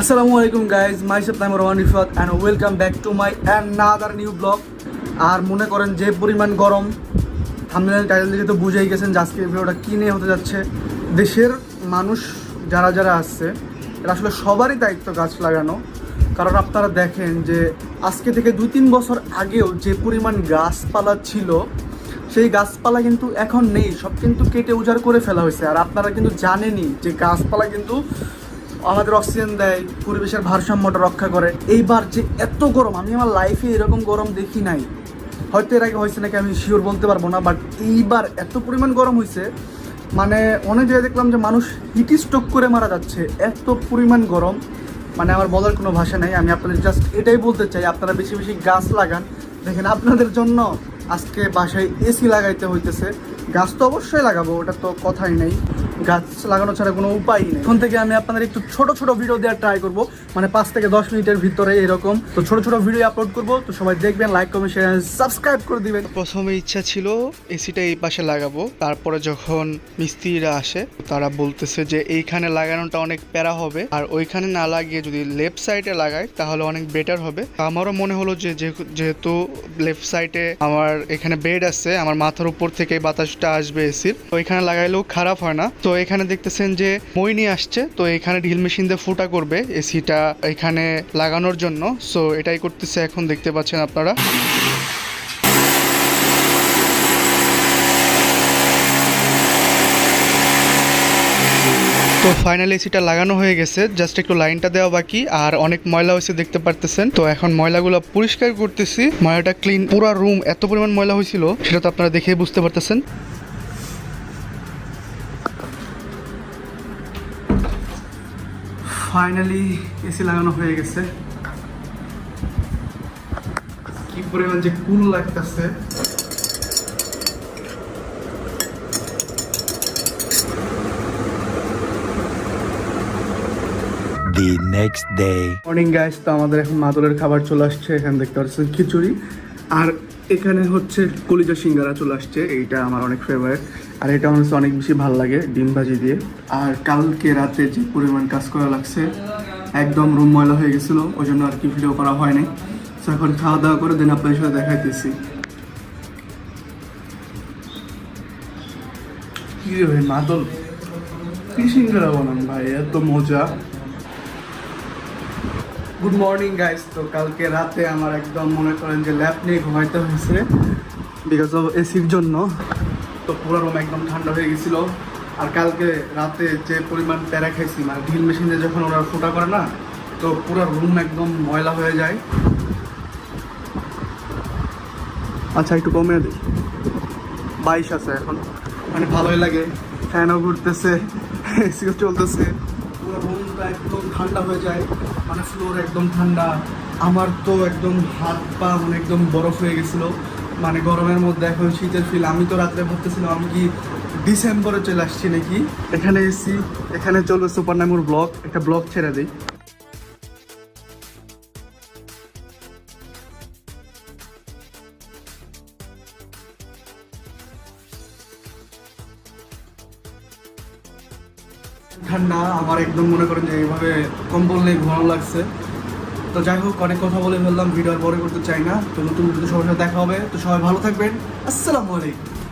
আসসালামু আলাইকুম guys my Naim Rahman Rifat and welcome back to my another new blog আর মনে করেন যে পরিমাণ গরম থামনেল টাইটেল দেখে তো বুঝেই গেছেন যে আজকে ভিডিওটা কী নিয়ে হতে যাচ্ছে। দেশের মানুষ যারা যারা আসছে, এরা আসলে সবারই দায়িত্ব গাছ লাগানো। কারণ আপনারা দেখেন যে আজকে থেকে দুই তিন বছর আগেও যে পরিমাণ গাছপালা ছিল, সেই গাছপালা কিন্তু এখন নেই। সব কিন্তু কেটে উজাড় করে ফেলা হয়েছে। আর আপনারা কিন্তু জানেনই যে গাছপালা কিন্তু আমাদের অক্সিজেন দেয়, পরিবেশের ভারসাম্যটা রক্ষা করে। এইবার যে এত গরম, আমি আমার লাইফে এরকম গরম দেখি নাই। হয়তো এর আগে হয়েছে নাকি আমি শিওর বলতে পারব না বাট এইবার এত পরিমাণ গরম হয়েছে মানে অনেক জায়গায় দেখলাম যে মানুষ হিট স্ট্রোক করে মারা যাচ্ছে। এত পরিমাণ গরম মানে আমার বলার কোনো ভাষা নেই, আমি আপনাদের জাস্ট এটাই বলতে চাই, আপনারা বেশি বেশি গাছ লাগান। দেখেন আপনাদের জন্য আজকে বাসায় এসি লাগাইতে হইতেছে। গাছ তো অবশ্যই লাগাবো, ওটা তো কথাই নেই। গাছ লাগানো ছাড়া কোনো উপায় নেই। এখন থেকে আমি আপনাদের একটু ছোট ছোট ভিডিও দেওয়ার ট্রাই করব। মানে পাঁচ থেকে দশ মিনিটের ভিতরে এরকম। তো ছোট ছোট ভিডিও আপলোড করব। তো সবাই দেখবেন লাইক কমেন্ট শেয়ার সাবস্ক্রাইব করে দিবেন। প্রথমে ইচ্ছা ছিল এসিটা এই পাশে লাগাবো। তারপরে যখন মিস্ত্রিরা আসে, তারা বলতেছে যে এইখানে লাগানোটা অনেক প্যারা হবে। আর ওইখানে না লাগিয়ে যদি লেফট সাইডে লাগাই, তাহলে অনেক বেটার হবে। আমারও মনে হলো যে যেহেতু- যেহেতু লেফট সাইডে আমার এখানে বেড আছে, আমার মাথার উপর থেকে বাতাসটা আসবে এসির ওইখানে লাগাইলেও খারাপ হয় না। তো এখানে দেখতেছেন যে মইনি আসছে, তো এখানে ঢিল মেশিন দিয়ে ফুটা করবে, এসিটা এখানে লাগানোর জন্য। সো এটাই করতেছে এখন দেখতে পাচ্ছেন আপনারা। তো ফাইনালি এসিটা লাগানো হয়ে গেছে জাস্ট একটু লাইনটা দেওয়া বাকি, আর অনেক ময়লা হয়েছে দেখতে পারতেছেন। তো এখন ময়লাগুলো পরিষ্কার করতেছি, ময়লাটা ক্লিন পুরো রুম এত পরিমাণ ময়লা হয়েছিল, সেটা তো আপনারা দেখে বুঝতে পারতেছেন। ফাইনালি এসি লাগানো হয়ে গেছে। কি পরিমাণ যে কুল লাগতেছে। The next day. Morning guys তো আমাদের এখন মাদুরের খাবার চলে আসছে এখানে দেখতে পাচ্ছেন খিচুড়ি। আর এখানে হচ্ছে কলিজা সিঙ্গারা চলে আসছে, এইটা আমার অনেক ফেভারিট আর এটা আমার অনেক বেশি ভালো লাগে ডিম ভাজি দিয়ে। আর কালকে রাতে যে পরিমাণ কাজ করা লাগছে, একদম রুম ময়লা হয়ে গেছিল ওই জন্য আর কি ভিডিও করা হয়নি। তো এখন খাওয়া দাওয়া করে দিন আপনাদের সাথে দেখাইতেছি। ভাই, মাদল। কি সিঙ্গারা বানান ভাই, এত মজা। গুড মর্নিং গাইস তো কালকে রাতে আমার একদম মনে করেন যে ল্যাপ নিয়ে ঘুমাইতে হয়েছে বিকজ অফ এসির জন্য। তো পুরো রুম একদম ঠান্ডা হয়ে গেছিল। আর কালকে রাতে যে পরিমাণ প্যারা খাইছি মানে ঢিল মেশিনে যখন ওরা ফোটা করে না, তো পুরো রুম একদম ময়লা হয়ে যায়। আচ্ছা একটু কমে দিই। বাইশ আছে এখন। মানে ভালোই লাগে। ফ্যানও ঘুরতেছে এসিও চলতেছে। রুমটা একদম ঠান্ডা হয়ে যায় মানে ফ্লোর একদম ঠান্ডা। আমার তো একদম হাত পা মানে একদম বরফ হয়ে গেছিল। মানে গরমের মধ্যে এখন শীতের ফিল আমি তো রাত্রে ভাবতেছিলাম, আমি কি ডিসেম্বরে চলে আসছি নাকি? এখানে এসি, এখানে চলবে সুপার নামুর ব্লগ একটা ব্লক ছেড়ে দিই। ঠান্ডা, আমার একদম মনে করেন যে এইভাবে কম্বল নেই, ঘুমানো লাগছে। তো যাই হোক, অনেক কথা বলে ফেললাম, ভিডিও আর পরে করতে চাই না। তো নতুন ভিডিও সবার সাথে দেখা হবে। তো সবাই ভালো থাকবেন। আসসালামু আলাইকুম।